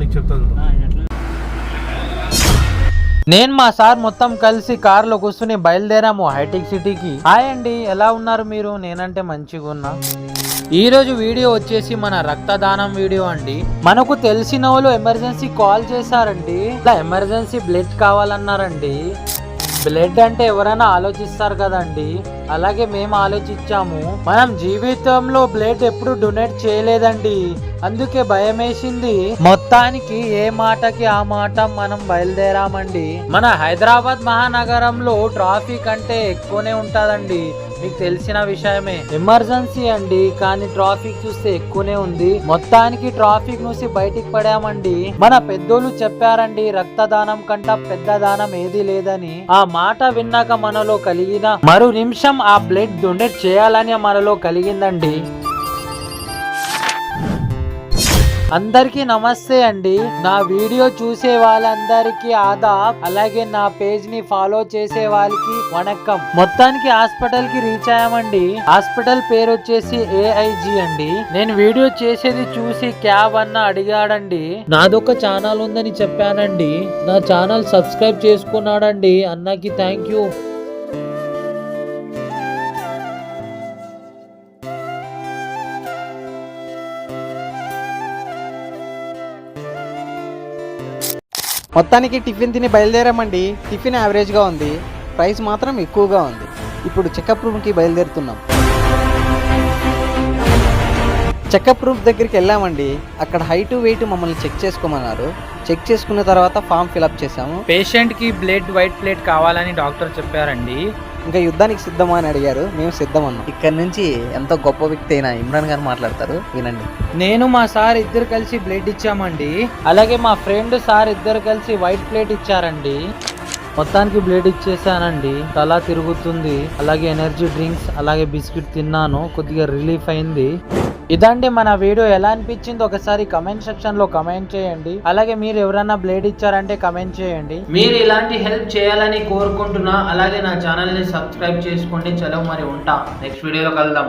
నీకు చెప్తాను నేను మా సార్ మొత్తం కలిసి కారులో కూర్చుని బయలుదేరాము హైటెక్ సిటీకి. హాయ్ అండి ఎలా ఉన్నారు మీరు? నేనంటే మంచిగా ఉన్నా. ఈరోజు వీడియో వచ్చేసి మన రక్తదానం వీడియో అండి. మనకు తెలిసిన వాళ్ళు ఎమర్జెన్సీ కాల్ చేశారండి. ఇలా ఎమర్జెన్సీ బ్లడ్ కావాలన్నారండి. బ్లడ్ అంటే ఎవరైనా ఆలోచిస్తారు కదండి. అలాగే మేము ఆలోచించాము. మనం జీవితంలో బ్లడ్ ఎప్పుడు డొనేట్ చేయలేదండి. అందుకే భయం వేసింది మొత్తానికి ఏ మాటకి ఆ మాట మనం బయలుదేరామండి. మన హైదరాబాద్ మహానగరంలో ట్రాఫిక్ అంటే ఎక్కువనే ఉంటుందండి. మీకు తెలిసిన విషయమే. ఎమర్జెన్సీ అండి కానీ ట్రాఫిక్ చూస్తే ఎక్కువనే ఉంది. మొత్తానికి ట్రాఫిక్ నుంచి బయటికి పడామండి. మన పెద్దోళ్ళు చెప్పారండి రక్తదానం కంట పెద్ద దానం ఏది లేదని. ఆ మాట విన్నాక మనలో కలిగిన మరో నిమిషం ఆ బ్లడ్ డొనేట్ చేయాలని మనలో కలిగిందండి. అందరికీ నమస్తే అండి. నా వీడియో చూసే వాళ్ళందరికీ ఆదాబ్ అలాగే నా పేజ్ని ఫాలో చేసే వాళ్ళకి వణకం మొత్తానికి హాస్పిటల్కి రీచ్ అయ్యామండి. హాస్పిటల్ పేరు వచ్చేసి ఏఐజి అండి. నేను వీడియో చేసేది చూసి క్యాబ్ అన్న అడిగాడండి. నాదొక ఛానల్ ఉందని చెప్పానండి. నా ఛానల్ సబ్స్క్రైబ్ చేసుకున్నాడండి. అన్నకి థ్యాంక్ యూ మొత్తానికి టిఫిన్ తిని బయలుదేరామండి. టిఫిన్ యావరేజ్గా ఉంది. ప్రైస్ మాత్రం ఎక్కువగా ఉంది. ఇప్పుడు చెకప్ రూమ్కి బయలుదేరుతున్నాం. చెకప్ రూమ్ దగ్గరికి వెళ్ళామండి. అక్కడ హైట్ వెయిట్ మమ్మల్ని చెక్ చేసుకోమన్నారు. చెక్ చేసుకున్న తర్వాత ఫామ్ ఫిలప్ చేసాము పేషెంట్కి బ్లడ్ వైట్ ప్లేట్ కావాలని డాక్టర్ చెప్పారండి. ఇంకా యుద్ధానికి సిద్ధమా అని అడిగారు. మేము సిద్ధం అన్నాం. ఇక్కడ నుంచి ఎంతో గొప్ప వ్యక్తి అయిన ఇమ్రాన్ గారు మాట్లాడతారు. వినండి. నేను మా సార్ ఇద్దరు కలిసి బ్లడ్ ఇచ్చామండి. అలాగే మా ఫ్రెండ్ సార్ ఇద్దరు కలిసి వైట్ ప్లేట్ ఇచ్చారండి. మొత్తానికి బ్లడ్ ఇచ్చేసానండి. తల తిరుగుతుంది. అలాగే ఎనర్జీ డ్రింక్స్ అలాగే బిస్కెట్ తిన్నాను. కొద్దిగా రిలీఫ్ అయింది. ఇదండి మన వీడియో. ఎలా అనిపించింది ఒకసారి కమెంట్ సెక్షన్లో కమెంట్ చేయండి. అలాగే మీరు ఎవరైనా బ్లేడ్ ఇచ్చారంటే కమెంట్ చేయండి. మీరు ఇలాంటి హెల్ప్ చేయాలని కోరుకుంటున్నా అలాగే నా ఛానల్ని సబ్స్క్రైబ్ చేసుకోండి. చలో మరి ఉంటా. నెక్స్ట్ వీడియోలో కలుద్దాం.